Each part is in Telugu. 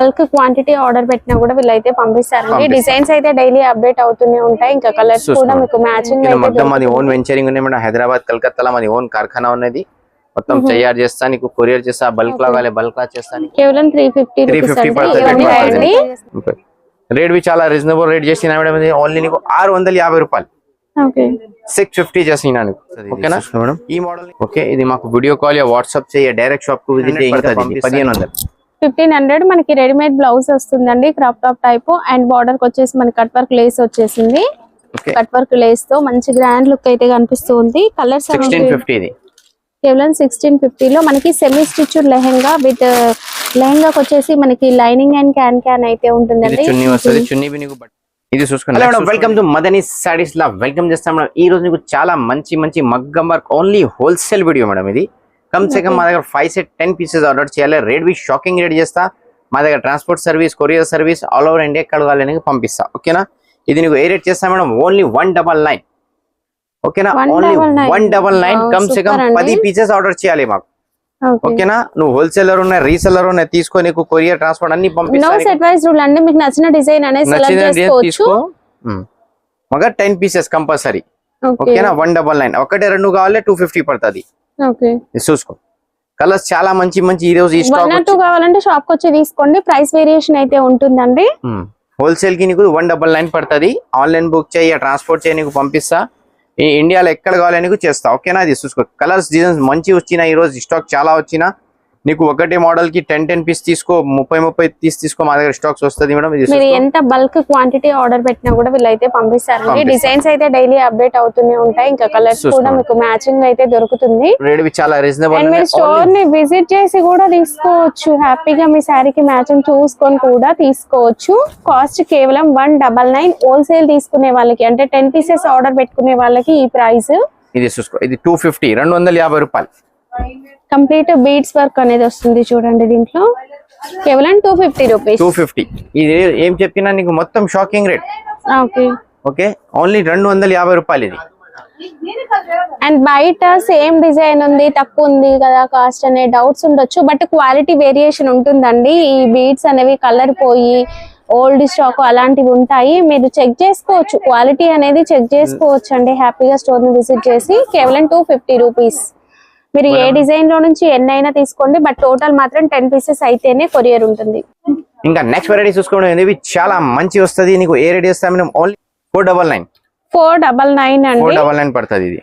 బల్క్ క్వాంటిటీ ఆర్డర్ పెట్టినా కూడా వీళ్ళైతే పంపిస్తారండి పంపిస్తారు. డిజైన్స్ అయితే డైలీ అప్డేట్ అవుతూనే ఉంటాయి ఇంకా కలర్స్ కూడా. మీకు మ్యాచింగ్ మొత్తం మాది. ఓన్ వెంచరింగ్ ఉన్నాయి మేడం హైదరాబాద్ కలకత్తాలో మాది ఓన్ కార్ఖానా ఉన్నది మొత్తం. తయారు చేస్తా నీకు కొరియర్ చేస్తా బల్క్లో బల్క్ లా చేస్తా. కేవలం త్రీ ఫిఫ్టీ 350 రూపీస్ పడుతుంది, ఇవన్నీ పడుతుంది. రాయండి Okay. రేట్ బి చాలా రీజనబుల్ రేట్ చేసిన మేడం ఇది ఓన్లీ నీకు ఆరు వందల యాభై రూపాయలు ఓకే సిక్స్ ఫిఫ్టీ చేసిన నీకు ఓకేనా మేడం ఈ మోడల్ ఓకే ఇది మాకు వీడియో కాల్ వాట్సాప్ చేయ డైరెక్ట్ షాప్కు విజిట్ పదిహేను వందలు ఫిఫ్టీన్ హండ్రెడ్ మనకి రెడీమేడ్ బ్లౌజ్ వస్తుందండి క్రాప్ టాప్ టైప్. అండ్ బార్డర్కి వచ్చేసి మనకి కట్ వర్క్ లేస్ వచ్చేసింది. కట్ వర్క్ లేస్తో మంచి గ్రాండ్ లుక్ అయితే కనిపిస్తుంది కలర్స్ సిక్స్టీన్ ఫిఫ్టీ ఇది కేవలం సిక్స్టీన్లో మనకి సెమీ స్టిచ్ లెహెంగా విత్ లెహెంగాకి వచ్చేసి మనకి లైనింగ్ అండ్ క్యాన్ క్యాన్ అయితే ఉంటుందండి. ఇది వెల్కమ్ టు మదనీ సారీస్ లా వెల్కమ్ చేస్తాం మేడం. ఈ రోజు నీకు చాలా మంచి మంచి మగ్గం work only wholesale video madam ఇది. కమ్ సే కమ్ మా దగ్గర five set ten pieces order చేయాలి. రేట్ బి షాకింగ్ రేట్ చేస్తా. మా దగ్గర transport service courier service all over India ఎక్కడ నీకు పంపిస్తా. ఓకేనా? ఇది నీకు ఏ రేట్ చేస్తా madam? Only one double nine ఓకేనా? ఓన్లీ. వన్ డబల్ నైన్ కమ్ సే కమ్. పది పీసెస్ ఆర్డర్ చేయాలి మాకు. ఓకే ఓకేనా? నువ్వు హోల్సేలర్ ఉన్నాయి రీసెలర్ ఉన్నాయి తీసుకో నీకు కొరియర్ ట్రాన్స్పోర్ట్ అన్ని పంపిస్తా మీకు నచ్చిన డిజైన్ అనేది తీసుకో. మగ టెన్ పీసెస్ కంపల్సరీ ఓకే ఓకేనా? వన్ డబల్ నైన్ ఒకటే రెండు కావాలి టూ ఫిఫ్టీ పడుతుంది. చూసుకో. కలర్స్ చాలా మంచి మంచి ఈ రోజు కావాలంటే షాప్కి వచ్చి తీసుకోండి. ప్రైస్ వేరియేషన్ అయితే ఉంటుందండి. హోల్సేల్కి నీకు వన్ డబల్ నైన్ పడుతుంది. ఆన్లైన్ బుక్ చేయి ట్రాన్స్పోర్ట్ చేయి నీకు పంపిస్తా. ఇండియాలో ఎక్కడ కావాలి నీకు చేస్తా. ఓకేనా ఇది చూసుకో. కలర్స్ డిజైన్స్ మంచి వచ్చిన ఈ రోజు. స్టాక్ చాలా వచ్చిన. నీకు ఒకటే మోడల్కి టెన్ టెన్ పీస్ తీసుకో ముప్పై ముప్పై పీస్ తీసుకో మా దగ్గర స్టాక్స్ వస్తుంది మేడం ఇది మీరు. ఎంత బల్క్ క్వాంటిటీ ఆర్డర్ పెట్టినా కూడా వీళ్ళైతే పంపిస్తారు. డిజైన్స్ అయితే డైలీ అప్డేట్ అవుతూనే ఉంటాయి. ఇంకా కలర్స్ కూడా. మీకు మ్యాచింగ్ అయితే దొరుకుతుంది. చాలా రీజనబుల్ మీరు స్టోర్ని విజిట్ చేసి కూడా తీసుకోవచ్చు. హ్యాపీగా మీ శారీకి మ్యాచింగ్ చూసుకొని కూడా తీసుకోవచ్చు. కాస్ట్ కేవలం వన్ డబల్ నైన్ హోల్సేల్ తీసుకునే వాళ్ళకి అంటే టెన్ పీసెస్ ఆర్డర్ పెట్టుకునే వాళ్ళకి ఈ ప్రైస్ ఇది చూసుకో. ఇది టూ ఫిఫ్టీ రెండు వందల యాభై రూపాయలు. కంప్లీట్ బీడ్స్ వర్క్ అనేది వస్తుంది చూడండి దీంట్లో. కేవలం two fifty rupees two fifty ఇది ఏం చెప్పినా నీకు మొత్తం shocking rate okay okay only రెండు వందల యాభై రూపాయలు ఇది. అండ్ బయట సేమ్ డిజైన్ ఉంది తక్కువ ఉంది కదా కాస్ట్ అనే డౌట్స్ ఉండొచ్చు బట్ క్వాలిటీ వేరియేషన్ ఉంటుందండి. ఈ బీడ్స్ అనేవి కలర్ పోయి ఓల్డ్ స్టాక్ అలాంటివి ఉంటాయి. మీరు చెక్ చేసుకోవచ్చు క్వాలిటీ అనేది చెక్ చేసుకోవచ్చు అండి హ్యాపీగా స్టోర్ని విజిట్ చేసి కేవలం టూ ఫిఫ్టీ రూపీస్ మీరు ఏ డిజైన్లో నుంచి ఎన్ని అయినా తీసుకోండి బట్ టోటల్ మాత్రం టెన్ పీసెస్ అయితేనే కొరియర్ ఉంటుంది. ఇంకా నెక్స్ట్ వెరైటీ చూసుకోవడం ఇవి చాలా మంచి వస్తుంది. నీకు ఏ రేట్ ఇస్తాం only four double nine four double nine four double nine పడుతుంది ఇది.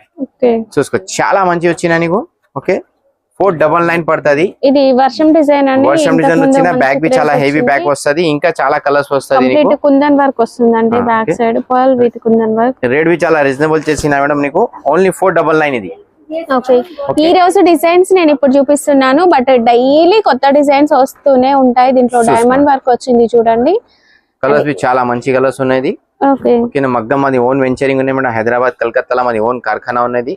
చూసుకో చాలా మంచి వచ్చినా నీకు. ఓకే. ఫోర్ డబల్ నైన్ పడుతుంది. ఇది వర్షం డిజైన్ అండి. వర్షం డిజైన్ వచ్చిన బ్యాగ్ బి dress చాలా హెవీ. బ్యాగ్ వస్తుంది. ఇంకా చాలా కలర్స్ వస్తుంది కుందన్ వర్క్ వస్తుందండి ఆ, back. Side pearl with kundan work. Rate B చాలా రీజనబుల్ చేసిన మేడం నీకు. ఓన్లీ ఫోర్ డబల్ నైన్ ఇది. ఓకే ఈ రోజు డిజైన్స్ నేను ఇప్పుడు చూపిస్తున్నాను బట్ డైలీ కొత్త డిజైన్స్ వస్తూనే ఉంటాయి. దీంట్లో. డైమండ్ వర్క్ వచ్చింది చూడండి. కలర్స్ చాలా మంచి కలర్స్ ఉన్నాయి మగ్గం మాది ఓన్ వెంచరింగ్ ఉన్నాయి మేడం. హైదరాబాద్ కలకత్తాలో మాది ఓన్ కార్ఖానా ఉన్నది.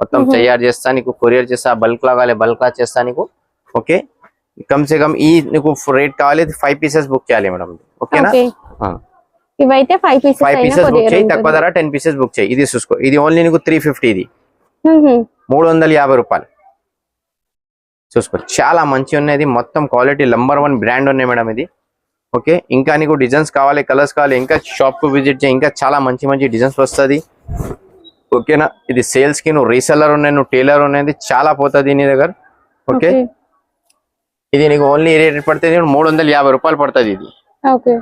మొత్తం. తయారు చేస్తా నీకు కొరియర్ చేస్తా బల్క్ లా కావాలి బల్క్ లా చేస్తా నీకు. ఓకే కమ్ సే కమ్ ఈ నీకు రేట్ కావాలి ఫైవ్ పీసెస్ బుక్ చేయాలి మేడం. ఓకేనా ఓకే ఇవైతే five pieces five pieces book చేయి తక్కువ ధర టెన్ పీసెస్ బుక్ చేయి. ఇది చూసుకో. ఇది ఓన్లీ నీకు త్రీ ఫిఫ్టీ ఇది. మూడు వందల యాభై రూపాయలు. చూసుకో చాలా మంచి ఉన్నది. మొత్తం క్వాలిటీ నంబర్ వన్ బ్రాండ్ ఉన్నాయి మేడం ఇది. ఓకే ఇంకా నీకు డిజైన్స్ కావాలి కలర్స్ కావాలి ఇంకా షాప్కు విజిట్ చేయి ఇంకా చాలా మంచి మంచి డిజైన్స్ వస్తుంది. ఓకేనా? ఇది సేల్స్కి నువ్వు రీసెల్లర్ ఉన్నాయి నువ్వు టైలర్ ఉన్నది చాలా పోతుంది నీ దగ్గర. ఓకే? ఓకే. ఇది నీకు ఓన్లీ రేట్ పడుతుంది మూడు వందల యాభై రూపాయలు పడుతుంది ఇది. ఓకే.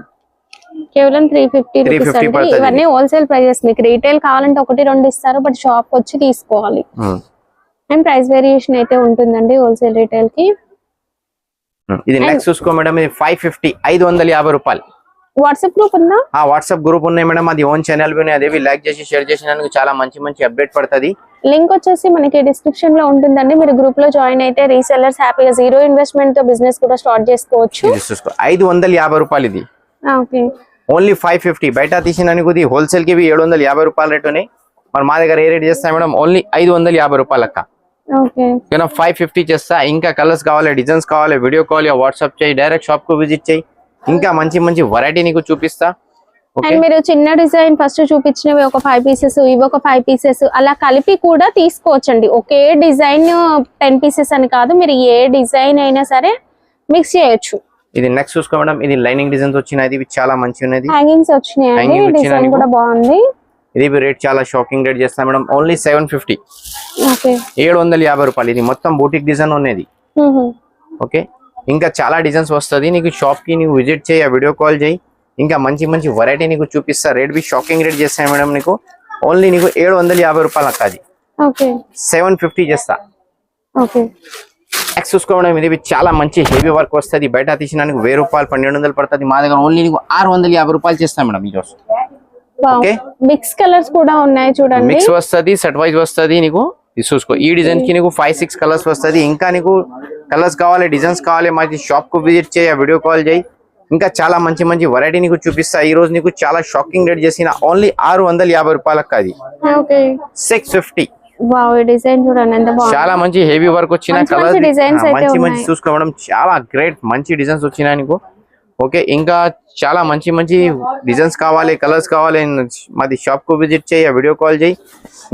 కేవలం త్రీ ఫిఫ్టీ 350 రూపీస్ అండి. ఇవన్నీ హోల్సేల్ ప్రైజెస్ మీకు రీటైల్ కావాలంటే ఒకటి రెండు ఇస్తారు బట్ షాప్ వచ్చి తీసుకోవాలి. అండ్ ప్రైస్ వేరియేషన్ అయితే ఉంటుందండి హోల్సేల్ రీటైల్కి. ఇది నెక్స్ట్ చూసుకో మేడం ఇది ఫైవ్ ఫిఫ్టీ ఐదు వందల యాభై రూపాయలు. వాట్సాప్ గ్రూప్ ఉందా? ఆ వాట్సాప్ గ్రూప్ ఉన్నాయి మేడం. అది ఓన్ ఛానల్ అదేవి లైక్ చేసి షేర్ చేసినందుకు చాలా మంచి మంచి అప్డేట్ పడుతుంది. లింక్ వచ్చేసి మనకి డిస్క్రిప్షన్లో ఉంటుందండి. మీరు గ్రూప్లో జాయిన్ అయితే రీసెల్లర్స్ హ్యాపీగా జీరో ఇన్వెస్ట్మెంట్తో బిజినెస్ కూడా స్టార్ట్ చేసుకోవచ్చు. ఇది చూసుకో. ఐదు వందల యాభై రూపాయలు ఇది. Okay only five fifty. బయట తీసినందుకు ఇది హోల్సేల్కి ఇవి ఏడు వందల యాభై రూపాయలు రేట్ ఉన్నాయి. మరి మా దగ్గర ఏ రేట్ చేస్తాం మేడం? ఓన్లీ ఐదు వందల యాభై రూపాయలు లెక్క ఓకే. ఓకేనా ఫైవ్ ఫిఫ్టీ చేస్తా. ఇంకా కలర్స్ కావాలి డిజైన్స్ కావాలి వీడియో కాల్ వాట్సాప్ చేయి డైరెక్ట్ షాప్కు విజిట్ చేయి. ఇంకా మంచి మంచి వెరైటీ నీకు చూపిస్తా. అండ్ మీరు చిన్న డిజైన్ ఫస్ట్ చూపించినవి ఒక ఫైవ్ పీసెస్ ఇవి ఒక ఫైవ్ పీసెస్. అలా కలిపి కూడా తీసుకోవచ్చండి. ఒకే డిజైన్ టెన్ పీసెస్ అని కాదు. మీరు ఏ డిజైన్ అయినా సరే మిక్స్ చేయొచ్చు. ఇది నెక్స్ట్ చూసుకో మేడం. ఇది లైనింగ్ డిజైన్స్ వచ్చినది ఇవి చాలా మంచి ఉన్నది హ్యాంగింగ్స్ వచ్చినాయి. డిజైన్? కూడా బాగుంది. ఇది రేట్ చాలా షాకింగ్ రేట్ చేస్తాం madam. Only seven fifty okay. ఏడు వందల యాభై రూపాయలు. ఇది మొత్తం బూటిక్ డిజైన్ ఉన్నది. ఓకే? ఇంకా చాలా డిజైన్స్ వస్తుంది. నీకు షాప్కి నీకు విజిట్ చేయి వీడియో కాల్ చేయి. ఇంకా మంచి మంచి వెరైటీ నీకు చూపిస్తా. రేట్ బి షాకింగ్ రేట్ చేస్తాయి మేడం నీకు. ఓన్లీ నీకు ఏడు వందల యాభై రూపాయలు అక్కది ఓకే. సెవెన్ ఫిఫ్టీ చేస్తా. ఓకే. నెక్స్ట్ చూసుకో మేడం ఇది చాలా మంచి హెవీ వర్క్ వస్తుంది. బయట తీసిన నీకు వెయ్యి రూపాయలు పన్నెండు వందలు పడుతుంది. మా దగ్గర ఓన్లీ నీకు ఆరు వందల యాభై రూపాయలు చేస్తాం మేడం Okay. మిక్స్ కలర్స్ కూడా ఉన్నాయి చూడండి. మిక్స్ వస్తుంది సెట్ వైజ్ వస్తుంది నీకు. ఇది చూసుకో. ఈ డిజైన్కి నీకు ఫైవ్ సిక్స్ కలర్స్ వస్తుంది. ఇంకా నీకు కలర్స్ కావాలి డిజైన్స్ కావాలి మాది షాప్కు విజిట్ చేయి వీడియో కాల్ చేయి. ఇంకా చాలా మంచి మంచి వెరైటీ నీకు చూపిస్తా. ఈ రోజు నీకు చాలా షాకింగ్ రేట్ చేసిన ఓన్లీ ఆరు వందల యాభై రూపాయలకు అది. ఓకే సిక్స్ ఫిఫ్టీ వావ్ ఈ డిజైన్ చూడండి ఎంత బాగుంది. చాలా మంచి హెవీ వర్క్ వచ్చిన మంచి కలర్స్ మంచి మంచి మంచి ఉన్నాయి. చూసుకో మేడం చాలా గ్రేట్ మంచి డిజైన్స్ వచ్చినాయి నీకు. ఓకే ఇంకా చాలా మంచి మంచి డిజైన్స్ కావాలి కలర్స్ కావాలి. మాది షాప్కు విజిట్ చేయి వీడియో కాల్ చేయి.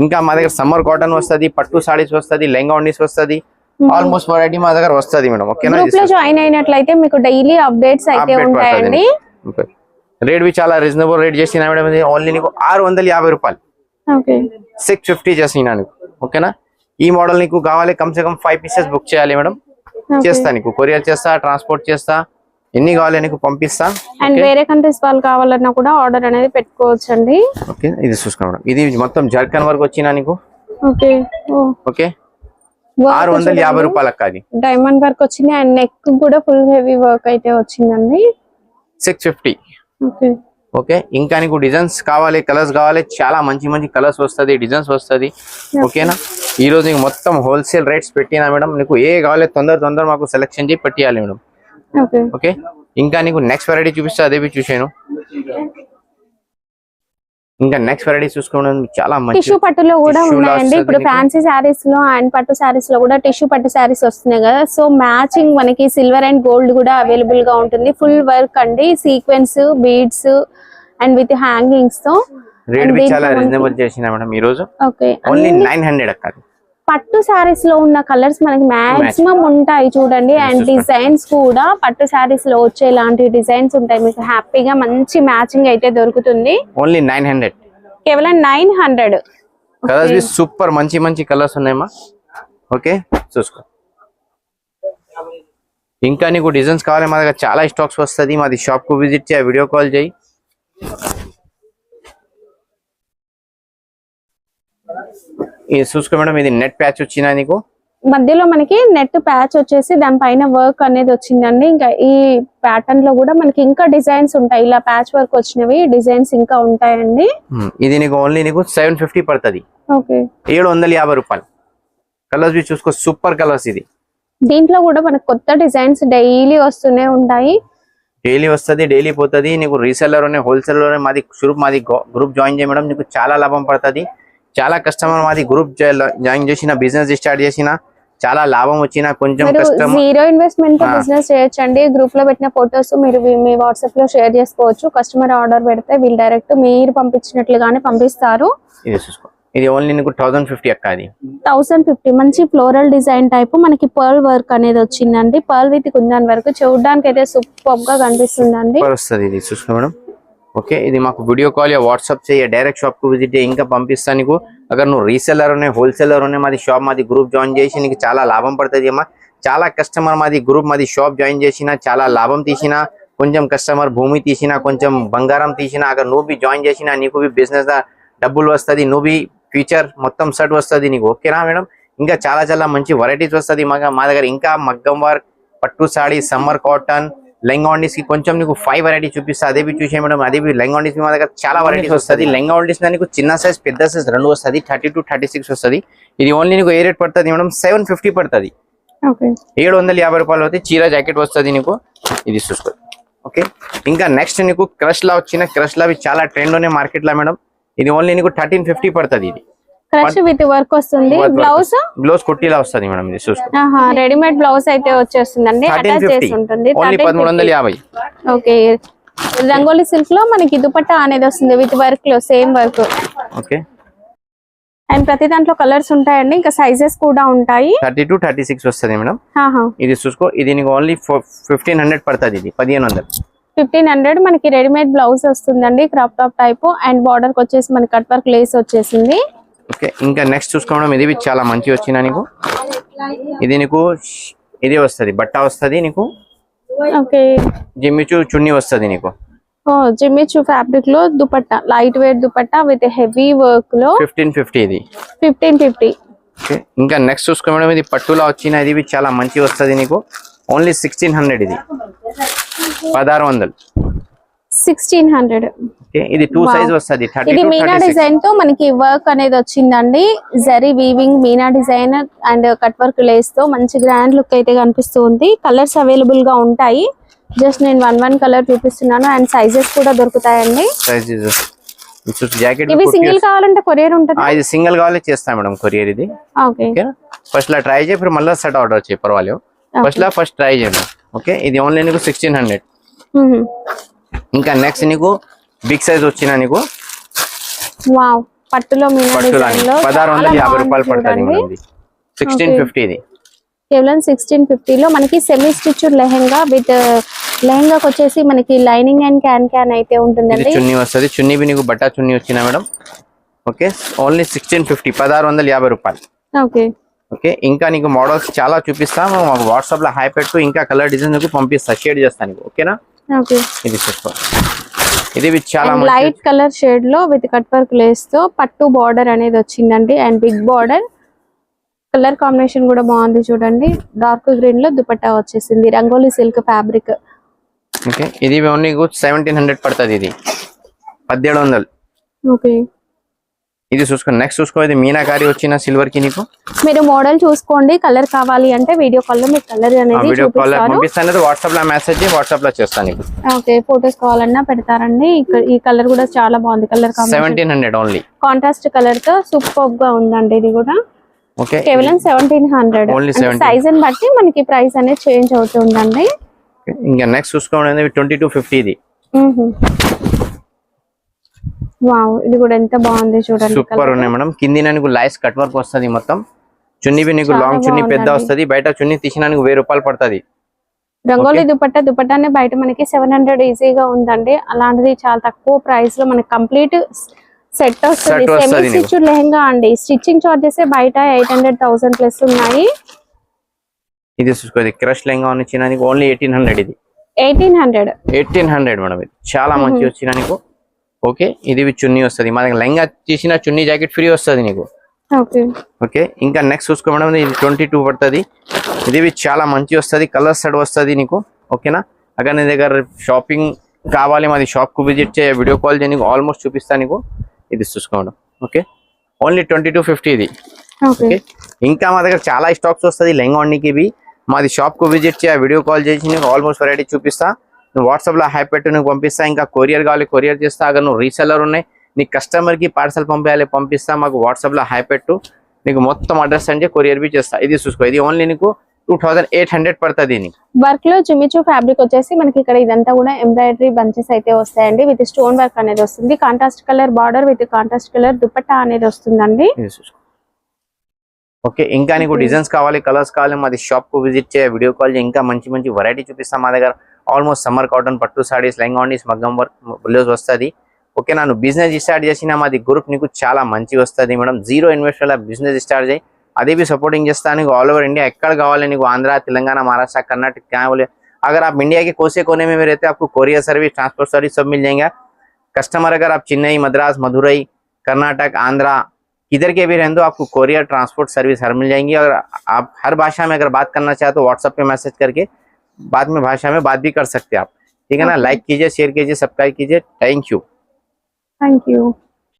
ఇంకా మా దగ్గర సమ్మర్ కాటన్ వస్తది పట్టు సారీస్ వస్తది లెంగా ఉండీస్ వస్తది. ఆల్మోస్ట్ వెరైటీ మా దగ్గర వస్తది మేడం. ఓకేనా లో జాయిన్ అయినట్లయితే మీకు డైలీ అప్డేట్స్ అయితే ఉంటాయండి. రేట్ చాలా రీజనబుల్ రేట్ చేసిన మేడం ఓన్లీ నీకు ఆరు వందల యాభై రూపాయలు. ఓకే సిక్స్ ఫిఫ్టీ చేసిన నీకు ఓకేనా? ఈ మోడల్ నీకు కావాలి కమ్ సే కమ్ ఫైవ్ పీసెస్ బుక్ చేయాలి మేడం. చేస్తా నీకు కొరియర్ చేస్తా ట్రాన్స్పోర్ట్ చేస్తా ఎన్ని కావాలి నీకు పంపిస్తా అండ్ వేరే కంట్రీస్ వాళ్ళు కావాలన్నా కూడా ఆర్డర్ అనేది పెట్టుకోవచ్చు అండి ఓకే ఇది చూసుకో మేడం. ఇది మొత్తం జర్కన్ వరకు వచ్చినా నీకు? ఓకే. ఓకే? ఆరు వందల యాభై రూపాయలకు అది. డైమండ్ వర్క్ వచ్చింది అండ్ నెక్ కూడా ఫుల్ హెవీ వర్క్ అయితే వచ్చిందండి. Six fifty okay okay? ఇంకా నీకు డిజైన్స్ కావాలి కలర్స్ కావాలి చాలా మంచి మంచి కలర్స్ వస్తుంది డిజైన్స్ వస్తుంది. ఓకేనా ఈ రోజు నీకు మొత్తం హోల్సేల్ రేట్స్ పెట్టినా మేడం నీకు ఏ కావాలి తొందర తొందర మాకు సెలెక్షన్ చేసి పెట్టియాలి మేడం. ఓకే ఇంకా నీకు నెక్స్ట్ వెరైటీ చూపిస్తే అదే బి చూసాను ఇంకా నెక్స్ట్ వెరైటీ చూసుకోవడం చాలా మంచి టిష్యూ పట్టులో కూడా ఉన్నాయండి. ఇప్పుడు. ఫ్యాన్సీ శారీస్లో అండ్ పట్టు శారీస్లో కూడా టిష్యూ పట్టు శారీస్ వస్తున్నాయి కదా. సో మ్యాచింగ్ మనకి సిల్వర్ అండ్ గోల్డ్ కూడా అవైలబుల్గా ఉంటుంది. ఫుల్ వర్క్ అండి. సీక్వెన్స్ బీడ్స్ అండ్ విత్ హ్యాంగింగ్స్తో. రేట్ చాలా రీజనబుల్ చేసిన మేడం ఈ రోజు ఓకే ఓన్లీ నైన్ హండ్రెడ్ అక్క పట్టు శారీస్లో ఉన్న కలర్స్ మనకి మాక్సిమం ఉంటాయి చూడండి. అండ్. డిజైన్స్ కూడా పట్టు శారీస్లో వచ్చేలాంటి డిజైన్స్ ఉంటాయి. మీకు హ్యాపీగా మంచి మ్యాచింగ్ అయితే దొరుకుతుంది. ఓన్లీ నైన్ హండ్రెడ్ కేవలం నైన్ హండ్రెడ్ కలర్స్ సూపర్ మంచి మంచి కలర్స్ ఉన్నాయమ్మా. ఓకే చూసుకో. ఇంకా నీకు డిజైన్స్ కావాలి మా దగ్గర చాలా స్టాక్స్ వస్తుంది. మాది షాప్కు విజిట్ చేయి వీడియో కాల్ చేయి. ఇది చూసుకో మేడం ఇది నెట్ ప్యాచ్ వచ్చినా నీకు? మధ్యలో మనకి నెట్ ప్యాచ్ వచ్చేసి దానిపైన వర్క్ అనేది వచ్చిందండి. ఇంకా ఈ ప్యాటర్న్లో కూడా మనకి ఇంకా డిజైన్స్ ఉంటాయి. ఇలా ప్యాచ్ వర్క్ వచ్చినవి డిజైన్స్ ఇంకా ఉంటాయండి. ఇది నీకు ఓన్లీ నీకు సెవెన్ ఫిఫ్టీ పడుతుంది. ఓకే. ఏడు వందల యాభై రూపాయలు. కలర్స్ చూసుకో సూపర్ కలర్స్ ఇది. దీంట్లో కూడా మనకి కొత్త డిజైన్స్ డైలీ వస్తూనే ఉంటాయి. డైలీ వస్తుంది డైలీ పోతుంది. నీకు రీసెల్లర్ హోల్సేలర్ మాది గ్రూప్ మాది గ్రూప్ జాయిన్ చేయ మేడం. నీకు చాలా లాభం పడుతుంది. చాలా కస్టమర్ మాది గ్రూప్ జాయిన్ చేసిన బిజినెస్ స్టార్ట్ చేసిన చాలా లాభం వచ్చిన కొంచెం జీరో ఇన్వెస్ట్మెంట్తో. బిజినెస్ చేయొచ్చండి. గ్రూప్లో పెట్టిన ఫొటోస్ మీరు మీ- వాట్సాప్లో షేర్ చేసుకోవచ్చు. కస్టమర్ ఆర్డర్ పెడితే వీళ్ళు డైరెక్ట్ మీరు పంపించినట్లుగానే పంపిస్తారు. ఇది చూసుకో. ఇది ఓన్లీ నీకు థౌసండ్ ఫిఫ్టీ అక్క అది. థౌసండ్ ఫిఫ్టీ మంచి ఫ్లోరల్ డిజైన్ టైప్ మనకి పర్ల్ వర్క్ అనేది వచ్చిందండి. పర్ల్ విత్ కుందన్ వర్క్ చూడడానికి అయితే సూపర్గా కనిపిస్తుందండి. వస్తుంది ఇది. చూసుకో మేడం. ఓకే? ఇది మాకు వీడియో కాల్ యా వాట్సాప్ చేయ డైరెక్ట్ షాప్కు విజిట్ చేయి ఇంకా పంపిస్తాను నీకు. అక్కడ నువ్వు రీసెలర్ ఉన్నాయి హోల్సేలర్ ఉన్నాయి మాది షాప్ మాది గ్రూప్ జాయిన్ చేసి నీకు చాలా లాభం పడుతుంది అమ్మా. చాలా కస్టమర్ మాది గ్రూప్ మాది షాప్ జాయిన్ చేసినా చాలా లాభం తీసినా కొంచెం కస్టమర్ భూమి తీసినా కొంచెం బంగారం తీసినా అక్కడ నువ్వు బి జాయిన్ చేసినా నీకు బి బిజినెస్ డబ్బులు వస్తుంది నువ్వు బి ఫ్యూచర్ మొత్తం సెట్ వస్తుంది నీకు. ఓకేనా మేడం? ఇంకా చాలా చాలా మంచి వెరైటీస్ వస్తుంది మా మా దగ్గర ఇంకా మగ్గం వర్క్ పట్టు సాడీ సమ్మర్ కాటన్ లెంగాండీస్కి కొంచెం నీకు ఫైవ్ వెరైటీ చూపిస్తా. అదే చూసే మేడం. అదే లెంగాండీస్ మా దగ్గర చాలా వెరైటీస్ వస్తుంది. లెంగాండీస్ నీకు చిన్న సైజ్ పెద్ద సైజ్ రెండు వస్తుంది. థర్టీ టు థర్టీ సిక్స్ వస్తుంది. ఇది ఓన్లీ నీకు ఏ రేట్ పడుతుంది మేడం? సెవెన్ ఫిఫ్టీ పడుతుంది. ఏడు వందల యాభై రూపాయలు అవుతాయి. చీర జాకెట్ వస్తుంది నీకు. ఇది చూసుకో. ఓకే ఇంకా నెక్స్ట్ నీకు క్రష్ లా వచ్చిన క్రష్ లా చాలా ట్రెండ్ ఉన్నాయి మార్కెట్లో మేడం. ఇది ఓన్లీ నీకు థర్టీన్ ఫిఫ్టీ పడుతుంది ఇది. క్రష్ విత్ వర్క్ వస్తుంది. బ్లౌజ్ బ్లౌజ్ కుట్టిలా వస్తుంది మేడం ఇది చూసుకో. రెడీమేడ్ బ్లౌజ్ అయితే వచ్చేస్తుందండి. అటాచ్ చేసి ఉంటుంది ఓకే రంగోలీ సిల్క్లో మనకి దుపట్టా అనేది వస్తుంది విత్ వర్క్లో సేమ్ వర్క్ ఓకే అండ్ ప్రతి దాంట్లో కలర్స్ ఉంటాయండి. ఇంకా సైజెస్ కూడా ఉంటాయి. థర్టీ టు థర్టీ సిక్స్ వస్తుంది మేడం. ఇది చూసుకో ఇది ఓన్లీ ఫిఫ్టీన్ హండ్రెడ్ పడుతుంది ఇది పదిహేను వందలు. ఫిఫ్టీన్ హండ్రెడ్ మనకి రెడీమేడ్ బ్లౌజ్ వస్తుందండి crop top type and border వచ్చేసి మనకి కట్ వర్క్ లేస్ వచ్చేసింది. ఓకే ఇంకా నెక్స్ట్ చూసుకోవడం ఇది చాలా మంచి వచ్చిన నీకు? ఇది నీకు ఇది వస్తుంది బట్ట వస్తుంది నీకు? ఓకే. జిమ్మిచు చున్నీ వస్తుంది నీకు? జిమ్మిచు ఫ్యాబ్రిక్లో dupatta light weight dupatta with heavy వర్క్లో ఫిఫ్టీన్ ఫిఫ్టీ ఇది. ఫిఫ్టీన్ ఫిఫ్టీ ఓకే ఇంకా నెక్స్ట్ చూసుకోవడం ఇది పట్టులా వచ్చిన ఇది చాలా మంచి వస్తుంది నీకు? ఓన్లీ సిక్స్టీన్ హండ్రెడ్ ఇది. పదహారు వందలు. సిక్స్టీన్ హండ్రెడ్ ఇది టూ సైజ్ వస్తుంది ఇది మీనా డిజైన్తో మనకి వర్క్ అనేది వచ్చిందండి. Zari weaving Meena design and cut work లేస్తో మంచి గ్రాండ్ లుక్ అయితే కనిపిస్తుంది కలర్స్ అవైలబుల్గా ఉంటాయి. జస్ట్ నేను వన్ వన్ కలర్ చూపిస్తున్నాను అండ్ సైజెస్ కూడా దొరుకుతాయండి. సైజెస్ ఇవి సింగిల్ కావాలంటే కొరియర్ ఉంటుంది? ఇది సింగిల్ కావాలి చేస్తాం మేడం కొరియర్ ఇది. ఫస్ట్ లా ట్రై చేయి మళ్ళీ సెట్ ఆర్డర్ చేయి పర్వాలేదు. ఫస్ట్ లా ఫస్ట్ ట్రై చేయండి ఓకే ఇది ఓన్లీ నీకు సిక్స్టీన్ హండ్రెడ్ ఇంకా నెక్స్ట్ నీకు బిగ్ సైజ్ వచ్చిన నీకు? వావ్ పట్టులో పట్టులా పదహారు వందల యాభై రూపాయలు పడుతుంది సిక్స్టీన్. ఫిఫ్టీ ఇది కేవలం సిక్స్టీన్ ఫిఫ్టీలో మనకి సెమీ స్టిచ్డ్ లెహెంగా విత్ లెహెంగాకి వచ్చేసి మనకి లైనింగ్ అండ్ క్యాన్ క్యాన్ అయితే ఉంటుందండి. చున్నీ వస్తుంది. చున్నీ నీకు బట్టా చున్నీ వచ్చిన madam. Okay. Only sixteen fifty పదహారు వందల యాభై రూపాయలు. ఓకే. ఓకే. ఇంకా నీకు మోడల్స్ చాలా చూపిస్తాము మాకు వాట్సాప్లో హై పెట్టు. ఇంకా కలర్ డిజైన్ పంపిస్తా. షేర్ చేస్తాను ఓకేనా? ఓకే. ఇది చూసుకో ఇది చాలా లైట్ కలర్ షేడ్లో విత్ కట్ వర్క్ లేస్తో పట్టు బార్డర్ అనేది వచ్చిందండి. And big border colour combination కూడా బాగుంది చూడండి. డార్క్ గ్రీన్లో దుపట్టా వచ్చేసింది. రంగోలీ సిల్క్ ఫ్యాబ్రిక్ ఓకే ఇది ఓన్లీ సెవెంటీన్ హండ్రెడ్ పడుతుంది ఇది. పద్దెడు వందలు. ఓకే ఇది చూసుకో నెక్స్ట్ చూసుకో ఇది మీనాకారి వచ్చిన సిల్వర్కి నీకు? మీరు మోడల్ చూసుకోండి కలర్ కావాలి అంటే వీడియో కాల్లో మీకు కలర్ అనేది వీడియో కాల్ పంపిస్తాను వాట్సాప్లో మెసేజ్ వాట్సాప్లో చేస్తాను నీకు. ఓకే ఫొటోస్ కావాలన్నా పెడతారండి. ఇక్కడ ఈ కలర్ కూడా చాలా బాగుంది colour seventeen hundred only contrast కలర్తో సూపర్గా ఉందండి ఇది కూడా. ఓకే కేవలం సెవెంటీన్ హండ్రెడ్ Only 17. సైజ్ని బట్టి మనకి ప్రైస్ అనేది చేంజ్ అవుతుందండి. ఇంకా నెక్స్ట్ చూసుకోండి ట్వంటీ టూ ఫిఫ్టీ ఇది. వావ్ ఇది కూడా ఎంత బాగుంది చూడండి సూపర్. ఉన్నాయి మేడం. కింది నీకు లైస్ కట్ వర్క్ వస్తుంది మొత్తం. చున్నీ నీకు లాంగ్ చున్నీ పెద్ద. వస్తుంది బయట చున్నీ తీసిన నీకు వెయ్యి రూపాయలు పడుతుంది. రంగోలీ. దుపట్టా దుపట్టానే బయట మనకి సెవెన్ హండ్రెడ్ ఈజీగా ఉందండి. అలాంటిది చాలా తక్కువ ప్రైస్లో మనకి కంప్లీట్ సెట్ వస్తుంది. సెమీ. స్టిచ్ లెహంగా అండి. స్టిచ్చింగ్ చార్జెస్ బయట ఎయిట్ హండ్రెడ్ థౌసండ్ ప్లస్ ఉన్నాయి. ఇది చూసుకో ఇది క్రష్ లెంగా వచ్చిన ఓన్లీ ఎయిటీన్ హండ్రెడ్ ఇది. Eighteen hundred eighteen hundred madam ఇది. చాలా మంచి వచ్చిన ఓకే? ఇది చున్నీ వస్తుంది. మా దగ్గర లెంగా తీసిన చున్నీ జాకెట్ ఫ్రీ వస్తుంది నీకు? ఓకే. ఓకే? ఇంకా నెక్స్ట్ చూసుకో మేడం ఇది ట్వంటీ టూ పడుతుంది. ఇది చాలా మంచి వస్తుంది. కలర్ సెట్ వస్తుంది నీకు. ఓకేనా? అక్కడ నీ దగ్గర షాపింగ్ కావాలి మాది షాప్కు విజిట్ చేయ వీడియో కాల్ చేయ నీకు ఆల్మోస్ట్ చూపిస్తా నీకు. ఇది చూసుకో madam. Okay? Only twenty two fifty ఇది. ఓకే. ఇంకా మా దగ్గర చాలా స్టాక్స్ వస్తుంది లెంగోన్నికి ఇవి. మాది షాప్కు విజిట్ చేయ వీడియో కాల్ చేసి నీకు ఆల్మోస్ట్ వెరైటీ చూపిస్తా. నువ్వు వాట్సాప్లో హై పెట్టు నీకు పంపిస్తా ఇంకా కొరియర్ కావాలి కొరియర్ చేస్తా అगर నువ్వు రీసెల్లర్ ఉన్నాయి నీ కస్టమర్కి పార్సల్ పంపించాలి పంపిస్తా మాకు వాట్సాప్లో హై పెట్టు నీకు మొత్తం అడ్రస్ అంటే కొరియర్ బి చేస్తా. ఇది చూసుకో ఇది ఓన్లీ నీకు టూ థౌసండ్ ఎయిట్ హండ్రెడ్ పడుతుంది వర్క్లో జిమిచూ ఫ్యాబ్రిక్ వచ్చేసి మనకి ఇక్కడ ఇదంతా కూడా ఎంబ్రాయిడరీ బంచెస్ అయితే వస్తాయండి. విత్ స్టోన్ వర్క్ అనేది వస్తుంది. Contrast colour border with contrast colour dupatta అనేది వస్తుందండి. ఓకే ఇంకా నీకు డిజైన్స్ కావాలి కలర్స్ కావాలి మాది షాప్కు విజిట్ చేయ వీడియో కాల్ ఇంకా మంచి మంచి వెరైటీ చూపిస్తాం మా దగ్గర. ఆల్మోస్ట్ సమ్మర్ కాటన్ పట్టు సారీస్ లెంగాండీస్ మగ్గం వర్క్ బ్లౌజ్ వస్తుంది ఓకే నన్ను బిజినెస్ స్టార్ట్ చేసిన మాది గ్రూప్ నీకు చాలా మంచి వస్తుంది madam zero investor business start చేయి అదే भी सपोर्टिंग చేస్తాను నీకు ఆల్ ओवर इंडिया ఎక్కడ కావాలి నీకు ఆంధ్ర తెలంగాణ महाराष्ट्र कर्नाटक क्या बोले अगर आप इंडिया के कोसे कोने में भी रहते हैं आपको कोरियर सर्विस ट्रांसपोर्ट सर्विस सब मिल जाएगा कस्टमर अगर आप चेन्नई मद्रास मदुरई कर्नाटक आंध्रा किधर के भी रहने दो आपको कोरियर ट्रांसपोर्ट सर्विस हर मिल जाएंगी और आप हर भाषा में अगर बात करना चाहते हो व्हाट्सएप पे मैसेज करके बाद में भाषा में बात भी कर सकते हैं आप। ठीक है ना? लाइक कीजिए शेयर कीजिए सब्सक्राइब कीजिए। Thank you thank you